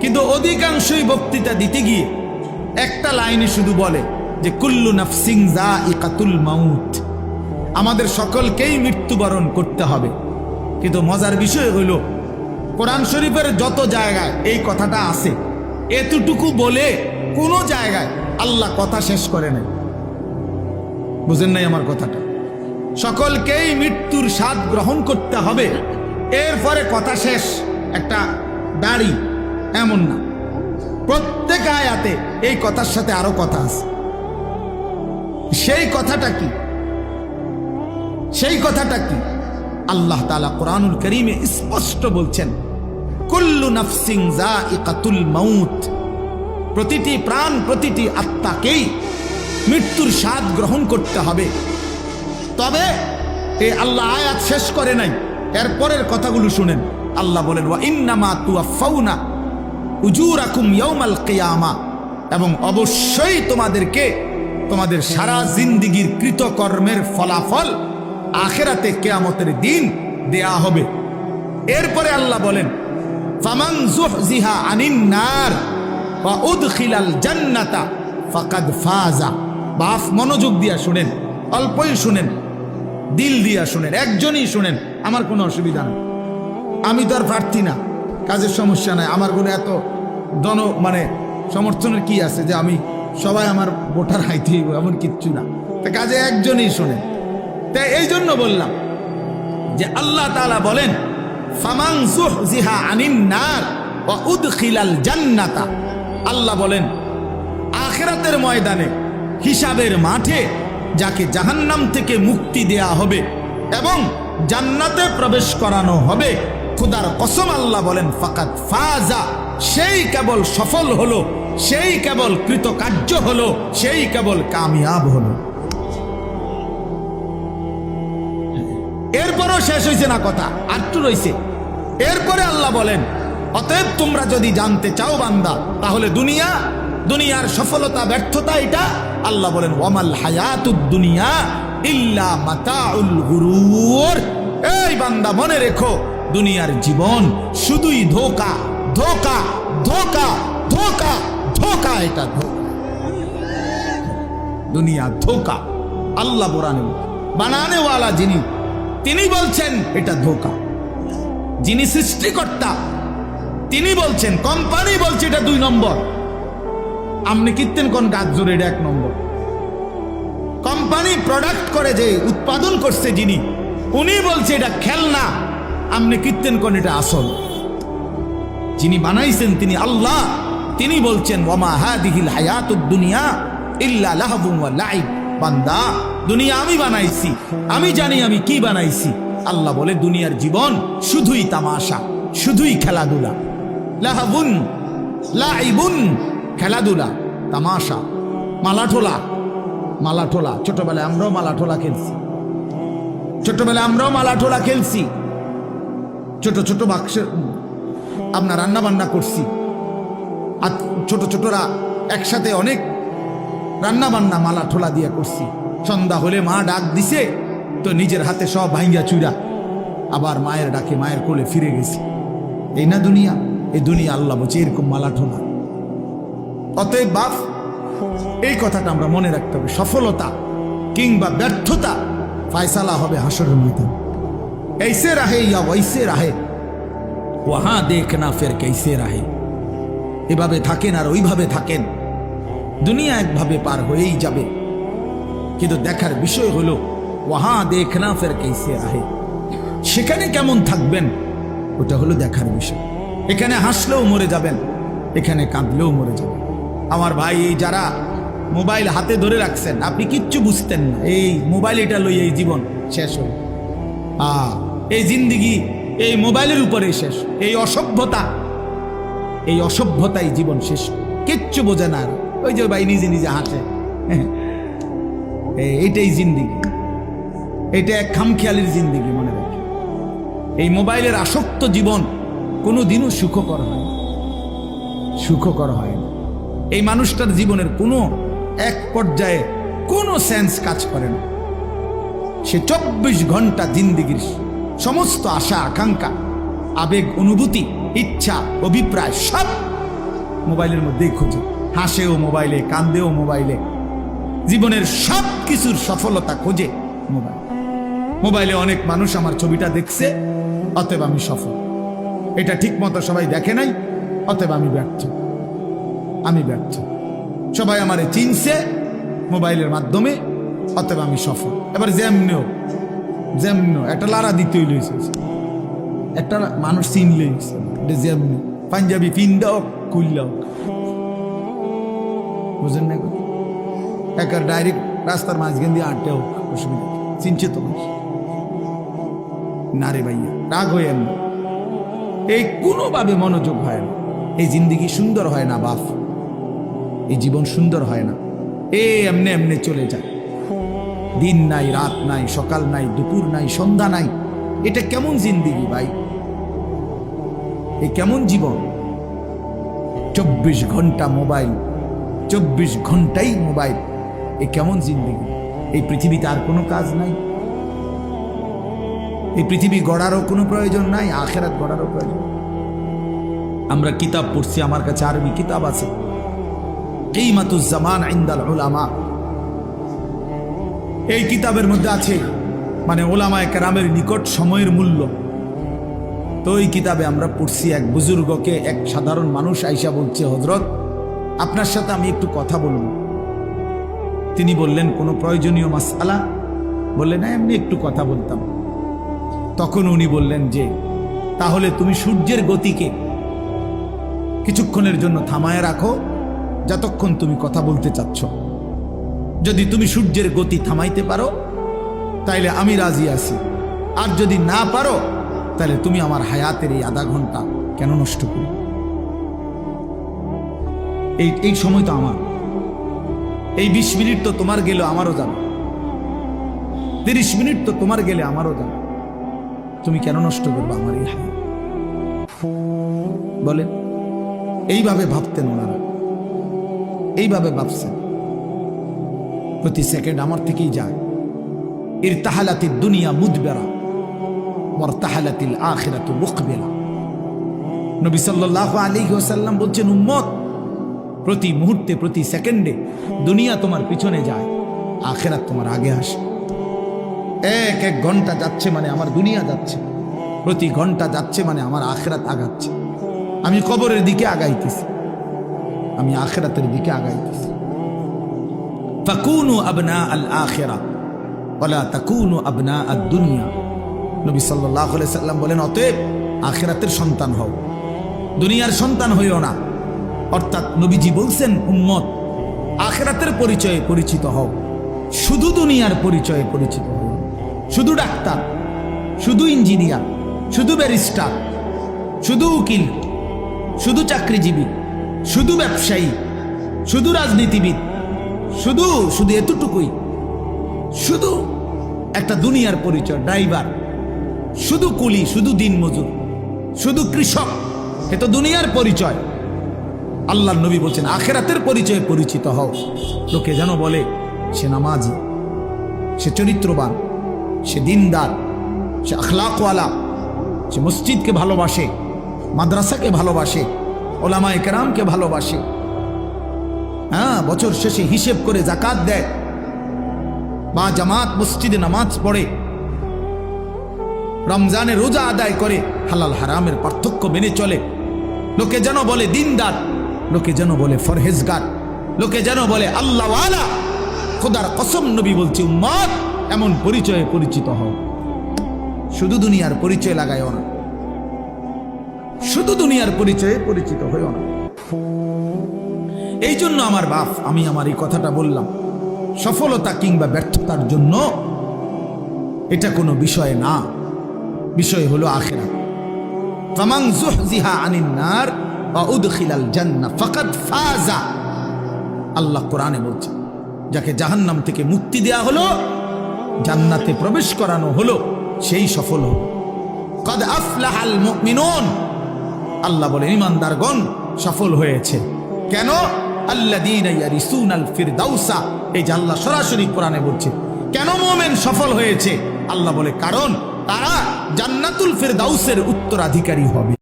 কিন্তু অধিকাংশই বক্তৃতা দিতে গিয়ে একটা লাইনে শুধু বলে যে, কুল্লু নাফসিং জা ইকাতুল মাউত। আমাদের সকলকেই মৃত্যুবরণ করতে হবে। কিন্তু মজার বিষয় হইল, কোরআন শরীফের যত জায়গায় এই কথাটা আছে, এতটুকু বলে কোনো জায়গায় আল্লাহ কথা শেষ করে নাই। বুঝেন নাই আমার কথাটা? সকলকেই মৃত্যুর স্বাদ গ্রহণ করতে হবে। এরপরে কথা শেষ, একটা দাড়ি এমন না। প্রত্যেক আয়াতে এই কথার সাথে আরও কথা আছে। সেই কথাটা কি? সেই কথাটা কি? আল্লাহ তালা কোরআনুল করিমে স্পষ্ট বলছেন, কুল্লু নাফসিং জা মাউত। প্রতিটি প্রাণ, প্রতিটি আত্মাকেই মৃত্যুর স্বাদ গ্রহণ করতে হবে। তবে এই আল্লাহ আয়াত শেষ করে নাই। এরপরের কথাগুলো শুনেন। আল্লাহ বলেন, ওয়া ইন্নামা তুয়াফাউনা উজুরাকুম ইয়াউমাল কিয়ামা। এবং অবশ্যই তোমাদেরকে তোমাদের সারা জিন্দিগির কৃতকর্মের ফলাফল আখেরাতে কেয়ামতের দিন দেয়া হবে। এরপরে আল্লাহ বলেন জান্নাতা ফাকাদ ফাজা। বাফ, মনোযোগ দিয়া অল্পই শুনেন, দিল দিয়া শুনেন, একজনই শুনেন, আমার কোনো অসুবিধা নেই। আমি তো আর প্রার্থী না, কাজের সমস্যা নাই, আমার কোনো এত দন মানে সমর্থনের কি আছে যে আমি সবাই আমার ভোটার হাইতে এমন কিচ্ছু না। তা কাজে একজনই শোনেন তাই এই জন্য বললাম যে আল্লাহ তাআলা বলেন আল্লাহ বলেন, আখেরাতের ময়দানে, হিসাবের মাঠে যাকে জাহান্নাম থেকে মুক্তি দেয়া হবে এবং জান্নাতে প্রবেশ করানো হবে, খুদার কসম আল্লাহ বলেন ফাকাত ফাজা সেই কেবল সফল হলো, সেই কেবল কৃতকার্য হলো, সেই কেবল কামিয়াব হলো। এরপরও শেষ হয়েছে না কথা আটটু রয়েছে এরপরে আল্লাহ বলেন, অতএব তোমরা যদি জানতে চাও বান্দা, তাহলে দুনিয়া, দুনিয়ার সফলতা, ব্যর্থতা এটা আল্লাহ বলেন ওমাল হায়াতুদ দুনিয়া ইল্লা মাতাউল গুরুর। এই বান্দা মনে রেখো, দুনিয়ার জীবন শুধুই ধোকা। ধোকা ধোকা ধোকা ধোকা এটা দুনিয়া ধোকা, আল্লাহ বোরানে বানানেওয়ালা যিনি, তিনি বলছেন এটা ধোকা। যিনি সৃষ্টিকর্তা, তিনি বলছেন, কোম্পানি বলছে এটা দুই নম্বর। আপনি কীর্তেন কোন কাজ জোরে এটা এক নম্বর। কোম্পানি প্রোডাক্ট করে যে, উৎপাদন করছে যিনি, উনি বলছে এটা খেলনা। আপনি কীর্তেন কোন এটা আসল। যিনি বানাইছেন তিনি আল্লাহ। তিনি বলছেন, ওমা হাদিহিল হায়াতুদ দুনিয়া ইল্লা লাইব। বান্দা, দুনিয়া আমি বানাইছি, আমি জানি আমি কি বানাইছি। আল্লাহ বলে, দুনিয়ার জীবন শুধুই তামাশা, শুধুই খেলাধুলা। লাহাবুন, লাইবুন, খেলাধুলা, তামাশা, মালাঠোলা মালাঠোলা। ছোটবেলায় আমরাও মালাঠোলা খেলছি। ছোটবেলায় আমরাও মালাঠোলা খেলছি। ছোট ছোট বাক্সের আমরা রান্না বান্না করছি। আর ছোট ছোটরা একসাথে অনেক রান্না বান্না মালা ঠোলা দিয়ে করছি। সন্ধ্যা হলে মা ডাক দিছে, তো নিজের হাতে সব ভাঙ্গা চুরা আবার মায়ের ডাকে মায়ের কোলে ফিরে গেছি। এই না দুনিয়া, এই দুনিয়া আল্লাহ বলছে এরকম মালা ঠোলা। অতএব বাপ, এই কথাটা আমরা মনে রাখতে হবে। সফলতা কিংবা ব্যর্থতা ফায়সালা হবে হাসরের মতন এইসে রাহে ইয়া ওইসে রাহে। ওহা দেখ না ফের কেসে রাহে এভাবে থাকেন আর ওইভাবে থাকেন। দুনিয়া একভাবে পার হয়েই যাবে। কিন্তু দেখার বিষয় হলো ওহা দেখ না ফের কেসে রাহে। সেখানে কেমন থাকবেন? ওটা হলো দেখার বিষয়। এখানে হাসলেও মরে যাবেন, এখানে কাঁদলেও মরে যাবেন। আমার ভাই, এই যারা মোবাইল হাতে ধরে রাখছেন, আপনি কিচ্ছু বুঝতেন না। এই মোবাইল এটা লই এই জীবন শেষ হল। আ এই জিন্দিগি এই মোবাইলের উপরে শেষ। এই অসভ্যতা। এই অসভ্যতাই জীবন শেষ। কিচ্ছু বোঝে না আর। ওই যে ভাই নিজে নিজে হাসে এই- এইটাই জিন্দিগি। এটা এক খামখেয়ালির জিন্দিগি, মনে রাখি। এই মোবাইলের আসক্ত জীবন কোনো দিনও সুখকর হয় সুখকর হয় না। এই মানুষটার জীবনের কোনো এক পর্যায়ে কোনো সেন্স কাজ করে না। সে চব্বিশ ঘণ্টা জিন্দিগির সমস্ত আশা, আকাঙ্ক্ষা, আবেগ, অনুভূতি, ইচ্ছা, অভিপ্রায় সব মোবাইলের মধ্যেই খোঁজে। হাসেও মোবাইলে, কান্দেও মোবাইলে। জীবনের সব কিছুর সফলতা খোঁজে মোবাইল। মোবাইলে অনেক মানুষ আমার ছবিটা দেখছে, অতএব আমি সফল। এটা ঠিক মতো সবাই দেখে নাই, অতএব আমি ব্যর্থ। আমি ব্যর্থ। সবাই আমারে চিনছে মোবাইলের মাধ্যমে, অতএব আমি সফল। এবার যেমনিও যেমনিও একটা লারা দিতেই লইছে। একটা মানুষ চিনলেই এটা যেমনি। পাঞ্জাবি পিন্ডা হোক কুল্লা হোক বুঝেন না? একার ডাইরেক্ট রাস্তার মাঝখান দিয়ে আটটা হোক অসুবিধা চিনছে তো না রে ভাইয়া, রাগ হয়ে না এই কোনোভাবে মনোযোগ হয় না। এই জিন্দিগি সুন্দর হয় না, বাপ। এই জীবন সুন্দর হয় না। এ এমনে এমনি চলে যায়। দিন নাই, রাত নাই, সকাল নাই, দুপুর নাই, সন্ধ্যা নাই। এটা কেমন জিন্দিগি ভাই? এই কেমন জীবন? চব্বিশ ঘণ্টা মোবাইল, চব্বিশ ঘন্টাই মোবাইল। এ কেমন জিন্দিগি? এই পৃথিবীতে আর কোনো কাজ নাই? এই পৃথিবী গড়ারও কোনো প্রয়োজন নাই, আখেরাত গড়ারও প্রয়োজন আমরা কিতাব পড়ছি, আমার কাছে আরবি কিতাব আছে। কিমাতুজ্জামান ইনদাল উলামা। এই কিতাবের মধ্যে আছে মানে ওলামায় কেরামের নিকট সময়ের মূল্য। তো এই কিতাবে আমরা পড়ছি এক বুজুর্গকে এক সাধারণ মানুষ আইসা বলছে হজরত আপনার সাথে আমি একটু কথা বলব। তিনি বললেন কোনো প্রয়োজনীয় মাসালা বললেন "হ্যাঁ, এমনি একটু কথা বলতাম। তখন উনি বললেন যে তাহলে তুমি সূর্যের গতিকে কিছুক্ষণের জন্য থামায় রাখো যতক্ষণ তুমি কথা বলতে চাচ্ছ। যদি তুমি সূর্যের গতি থামাইতে পারো, তাইলে আমি রাজি আছি। আর যদি না পারো তাহলে তুমি আমার হায়াতের এই আধা ঘণ্টা কেন নষ্ট করো এই এই সময় তো আমার। এই বিশ মিনিট তো তোমার গেলে আমারও যাবে। তিরিশ মিনিট তো তোমার গেলে আমারও যাবে। তুমি কেন নষ্ট করবে আমার এই হায়াত? বলেন, এইভাবে ভাবতেন ওনারা। এইভাবে ভাবছেন। প্রতি সেকেন্ড আমার থেকেই যায়। ইরতাহালাতির দুনিয়া মুদবেরা ওয়ারতাহালাতিল আখিরাতু মুকবেলা নবী সাল্লাল্লাহু আলাইহি ওয়াসাল্লাম বলছেন, উম্মত, প্রতি মুহূর্তে, প্রতি সেকেন্ডে দুনিয়া তোমার পিছনে যায়, আখেরাত তোমার আগে আসে। এক এক ঘণ্টা যাচ্ছে মানে আমার দুনিয়া যাচ্ছে, প্রতি ঘণ্টা যাচ্ছে মানে আমার আখেরাত আগাচ্ছে। আমি কবরের দিকে আগাইতেছি, আমি আখেরাতের দিকে আগাইতেছি। ফাকুনু আবনা আল আখেরা ওলা তাকুনু আবনা আদ দুনিয়া। নবী সাল্লাহ সাল্লাম বলেন, অতএব আখেরাতের সন্তান হও। দুনিয়ার সন্তান হইও না। অর্থাৎ নবীজি বলছেন, উম্মত, আখেরাতের পরিচয়ে পরিচিত হও। শুধু দুনিয়ার পরিচয়ে পরিচিত হও। শুধু ডাক্তার, শুধু ইঞ্জিনিয়ার, শুধু ব্যারিস্টার, শুধু উকিল, শুধু চাকরিজীবী, শুধু ব্যবসায়ী, শুধু রাজনীতিবিদ শুধু শুধু এতটুকুই। শুধু একটা দুনিয়ার পরিচয়, ড্রাইভার। শুধু কুলি, শুধু দিনমজুর। শুধু কৃষক, এ তো দুনিয়ার পরিচয়। আল্লাহ নবী বলছেন, আখেরাতের পরিচয়ে পরিচিত হও। লোকে যেন বলে, সে নামাজি, সে চরিত্রবান, সে দিনদার, সে আখলাকওয়ালা, সে মসজিদকে ভালোবাসে, মাদ্রাসাকে ভালোবাসে ওলামা একরামকে ভালোবাসে। হ্যাঁ বছর শেষে হিসেব করে জাকাত দেয়। বা জামাত মসজিদে নামাজ পড়ে। রমজানে রোজা আদায় করে। হালাল হারামের পার্থক্য মেনে চলে। লোকে যেন বলে দিনদার, লোকে যেন বলে ফরহেজগার, লোকে যেন বলে আল্লাহওয়ালা। খোদার কসম নবী বলছে উম্মত এমন পরিচয়ে পরিচিত হও। শুধু দুনিয়ার পরিচয় লাগায়ও না। শুধু দুনিয়ার পরিচয়ে পরিচিত হইও না। এই জন্য আমার বাপ, আমি আমার এই কথাটা বললাম। সফলতা কিংবা ব্যর্থতার জন্য এটা কোনো বিষয় না। বিষয় হলো আখেরা। ফামান জুহজিহা আনিন নার ওয়া উদখিলাল জান্নাহ, ফাকাদ ফাজা। আল্লাহ কোরআনে বলছে, যাকে জাহান্নাম থেকে মুক্তি দেয়া হলো, জান্নাতে প্রবেশ করানো হলো, সেই সফল হলো। কদ আফলাহাল মুমিনুন। আল্লাহ বলে ইমানদারগণ সফল হয়েছে। কেন? ফিরদাউসা এই আল্লাহ সরাসরি কোরআনে কেন মোমেন সফল হয়েছে? আল্লাহ বলে, কারণ তারা জান্নাতুল ফিরদাউসের উত্তরাধিকারী হবে।